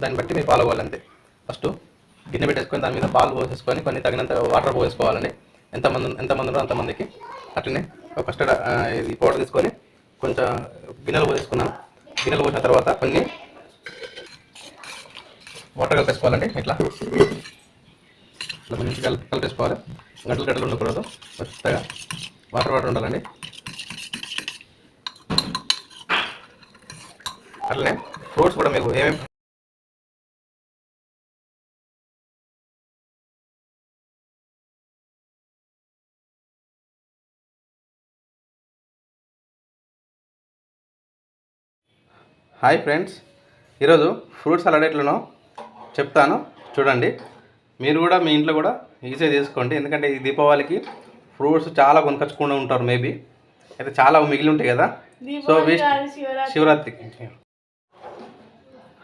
దాన్ని బట్టి మీరు ఫాలో అవ్వాలి అంతే ఫస్ట్ గిన్నె పెట్టేసుకొని దాని మీద పాలు పోసేసుకొని కొన్ని తగినంత వాటర్ పోసేసుకోవాలండి. ఎంతమంది ఎంతమంది ఉన్నారో అంతమందికి అట్లనే ఒక కస్టర్డ్ ఇది పౌడర్ తీసుకొని కొంచెం గిన్నెలు పోసేసుకున్నాను. గిన్నెలు పోసిన తర్వాత కొన్ని వాటర్ కలిపేసుకోవాలండి ఇట్లా. ఇట్లా మంచిగా కలిపి కలిపేసుకోవాలి. గంటలు గంటలు ఉండకూడదు. మెత్తగా వాటర్ వాటర్ ఉండాలండి. అట్లనే ఫ్రూట్స్ కూడా మీకు ఏమేమి హాయ్ ఫ్రెండ్స్. ఈరోజు ఫ్రూట్ సలాడ్ ఎట్లనో చెప్తాను. చూడండి. మీరు కూడా మీ ఇంట్లో కూడా ఈజీగా చేసుకోండి. ఎందుకంటే ఈ దీపావళికి ఫ్రూట్స్ చాలా కొనుకొచ్చుకుంటూ ఉంటారు మేబీ. అయితే చాలా మిగిలి ఉంటాయి కదా. So waste. శివరాత్రికి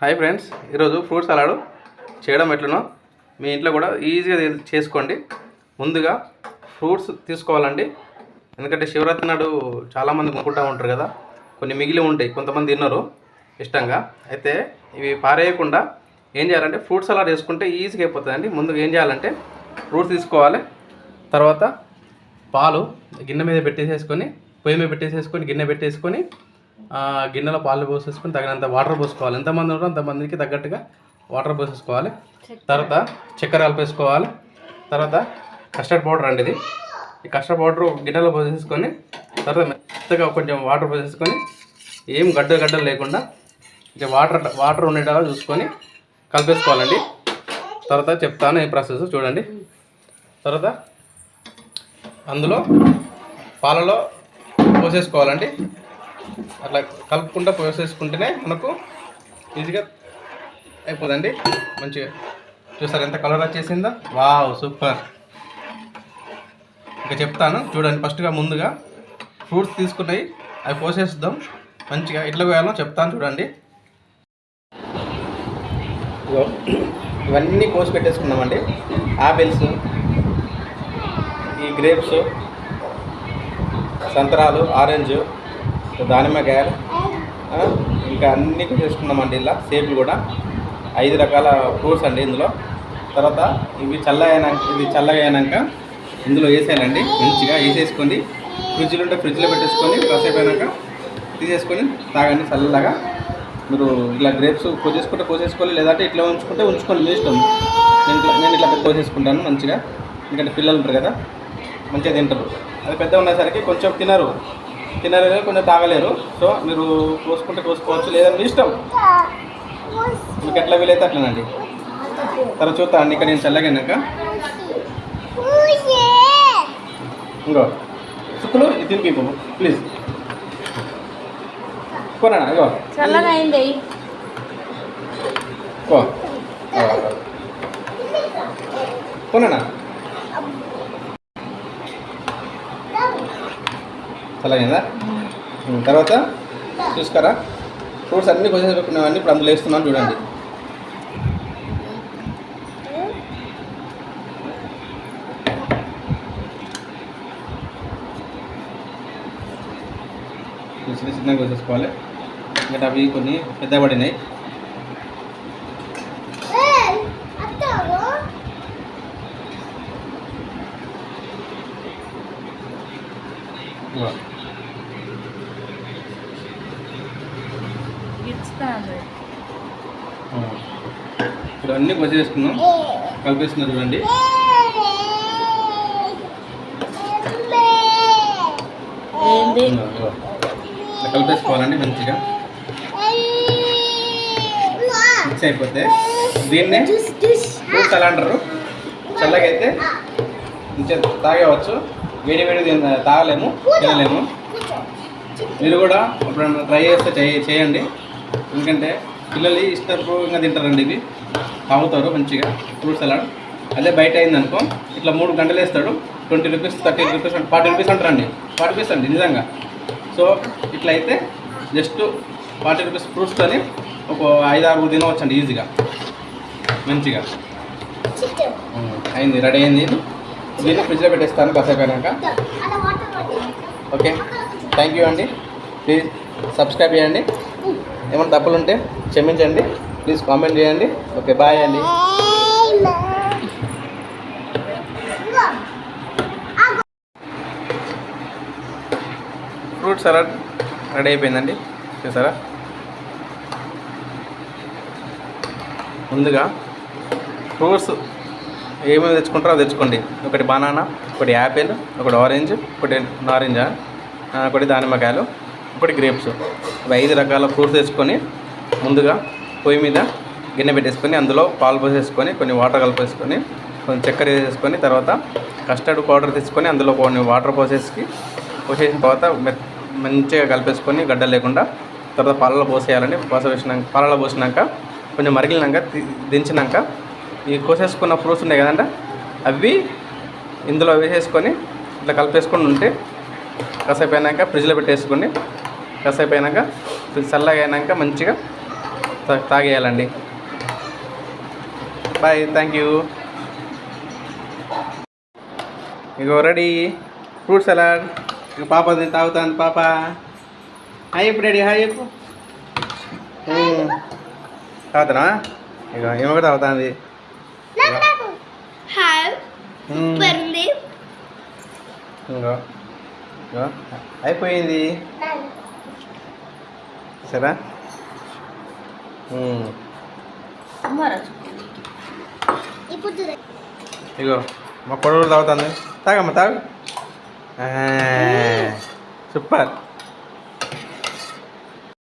హాయ్ ఫ్రెండ్స్. ఈరోజు ఫ్రూట్ సలాడ్ చేయడం ఎట్లనో మీ ఇంట్లో కూడా ఈజీగా చేసుకోండి. ముందుగా ఫ్రూట్స్ తీసుకోవాలండి. ఎందుకంటే శివరాత్రి నాడు చాలామంది కొనుక్కుంటూ ఉంటారు కదా. కొన్ని మిగిలి ఉంటాయి. కొంతమంది తిన్నారు ఇష్టంగా. అయితే ఇవి పారేయకుండా ఏం చేయాలంటే ఫ్రూట్ సలాడ్ చేసుకుంటే ఈజీగా అయిపోతుందండి. ముందుగా ఏం చేయాలంటే ఫ్రూట్స్ తీసుకోవాలి. తర్వాత పాలు గిన్నె మీద పెట్టేసేసుకొని పొయ్యి మీద పెట్టేసేసుకొని గిన్నె పెట్టేసుకొని గిన్నెలో పాలు పోసేసుకొని తగినంత వాటర్ పోసుకోవాలి. ఎంతమంది ఉన్నారో అంతమందికి తగ్గట్టుగా వాటర్ పోసేసుకోవాలి. తర్వాత చక్కెర కలిపేసుకోవాలి. తర్వాత కస్టర్డ్ పౌడర్ అండి ఇది. ఈ కస్టర్డ్ పౌడర్ గిన్నెలో పోసేసుకొని తర్వాత మెత్తగా కొంచెం వాటర్ పోసేసుకొని ఏం గడ్డలు గడ్డలు లేకుండా ఇక వాటర్ వాటర్ ఉండేటలా చూసుకొని కలిపేసుకోవాలండి. తర్వాత చెప్తాను ఈ ప్రాసెస్ చూడండి. తర్వాత అందులో పాలలో పోసేసుకోవాలండి. అట్లా కలుపుకుంటూ పోసేసుకుంటేనే మనకు ఈజీగా అయిపోదండి. మంచిగా చూసారు ఎంత కలర్ వచ్చేసిందో? వావ్ సూపర్ ఇంకా చెప్తాను చూడండి ఫస్ట్గా ముందుగా ఫ్రూట్స్ తీసుకున్నాయి అవి పోసేద్దాం మంచిగా ఇట్లా పోయాలో చెప్తాను చూడండి. ఇవన్నీ కోసి పెట్టేసుకున్నామండి ఆపిల్స్ ఈ గ్రేప్స్ సంతరాలు ఆరెంజ్ దానిమ్మకాయలు ఇంకా అన్నీ చేసుకున్నామండి ఇలా సేపులు కూడా. ఐదు రకాల ఫ్రూట్స్ అండి ఇందులో. తర్వాత ఇవి చల్లగా ఇవి చల్లగా ఇందులో వేసేయాలండి. మంచిగా వేసేసుకొని ఫ్రిడ్జ్లో ఉంటే ఫ్రిడ్జ్లో పెట్టేసుకొని కాసేపు అయినాక తీసేసుకొని తాగండి చల్లగా. మీరు ఇట్లా గ్రేప్స్ కోసేసుకుంటే కోసేసుకోవాలి లేదంటే ఇట్లా ఉంచుకుంటే ఉంచుకోండి మీ ఇష్టం. నేను ఇట్లా నేను ఇట్లా కోసేసుకుంటాను మంచిగా. ఎందుకంటే పిల్లలు ఉంటారు కదా మంచిగా తింటారు. అది పెద్ద ఉండేసరికి కొంచెం తినరు. తినరు కొంచెం తాగలేరు. సో మీరు కోసుకుంటే కోసుకోవచ్చు లేదా మీ ఇష్టం. మీకు ఎట్లా వీలైతే అట్లనండి. తర్వాత చూస్తా అండి ఇక్కడ నేను చల్లగానాక ఇంకో. సుక్కులు ఇది తినిపి ప్లీజ్. కొనా ఇగో. చల్లగా అయింది కో కొనా చల్లగైందా? తర్వాత? చూసుకారా? ఫ్రూట్స్ అన్నీ కొంచెం పెట్టుకున్నామని ఇప్పుడు అందులో వేస్తున్నాను చూడండి. చిన్న చిన్నగా కోసేసుకోవాలి ఇంకా అవి కొన్ని పెద్ద పడినాయి. ఇప్పుడు అన్నీ చూడండి. ఏంది? ఇగో, ఇగో. ఇట్లా కలిపేసుకోవాలండి మంచిగా. మిక్స్ అయిపోతే దీన్నే ఫ్రూట్స్ అంటారు చల్లగా అయితే మంచిగా తాగవచ్చు. వేడి వేడి తాగలేము తినలేము. మీరు కూడా ఎప్పుడైనా ట్రై చేస్తే చేయ- చేయండి. ఎందుకంటే పిల్లలు ఇష్టపూర్వకంగా తింటారండి ఇవి. తాగుతారు మంచిగా ఫ్రూట్ సలాడ్. అదే బయట అయిందనుకో ఇట్లా మూడు గంటలు వేస్తాడు. Twenty rupees thirty rupees forty rupees అంటారండి. ఫార్టీ రూపీస్ అండి నిజంగా. సో ఇట్లా అయితే జస్ట్ ఫార్టీ రూపీస్ ఫ్రూట్స్తోని ఒక ఐదు ఆరు తినవచ్చండి ఈజీగా మంచిగా. అయింది రెడీ అయింది. దీన్ని ఫ్రిడ్జ్లో పెట్టేస్తాను కాసేపు అయినాక ఓకే. థ్యాంక్ యూ అండి. ప్లీజ్ సబ్స్క్రైబ్ చేయండి. ఏమైనా తప్పులు ఉంటే క్షమించండి. ప్లీజ్ కామెంట్ చేయండి. ఓకే బాయ్ అండి. ఫ్రూట్ సలాడ్ రెడీ అయిపోయిందండి. చూసారా? ముందుగా ఫ్రూట్స్ ఏమేమి తెచ్చుకుంటారో తెచ్చుకోండి. ఒకటి బనానా ఒకటి యాపిల్ ఒకటి ఆరెంజ్ ఒకటి నారింజ ఒకటి దానిమ్మకాయలు ఒకటి గ్రేప్స్. ఇవి ఐదు రకాల ఫ్రూట్స్ తెచ్చుకొని ముందుగా పొయ్యి మీద గిన్నె పెట్టేసుకొని అందులో పాలు పోసేసుకొని కొన్ని వాటర్ కలిపేసుకొని కొంచెం చక్కెర వేసేసుకొని తర్వాత కస్టర్డ్ పౌడర్ తీసుకొని అందులో కొన్ని వాటర్ పోసేసి పోసేసిన తర్వాత మంచిగా కలిపేసుకొని గడ్డ లేకుండా తర్వాత పాలలో పోసేయాలని పోస వేసినాక పాలలో పోసినాక కొంచెం మరిగినాక దించినాక ఈ కోసేసుకున్న ఫ్రూట్స్ ఉన్నాయి కదంట అవి ఇందులో వేసేసుకొని ఇట్లా కలిపేసుకొని ఉంటే కాసేపు అయినాక ఫ్రిడ్జ్లో పెట్టేసుకొని కాసేపు అయినాక ఫ్రిడ్జ్ చల్లగా అయినాక మంచిగా తాగేయాలండి. Bye thank you. Ego ready. Fruit salad. ఇక పాప తాగుతాను తాగుతుంది పాప. హాయ్ ఇప్పుడు రెడీ. హాయ్ చెప్పు. తాగుతానా? ఇక ఏమో కూడా తాగుతుంది. ఇంకో అయిపోయింది. సరే. ఇగో మా కొడుకు తాగుతుంది. తాగమ్మా తాగు. సూపర్.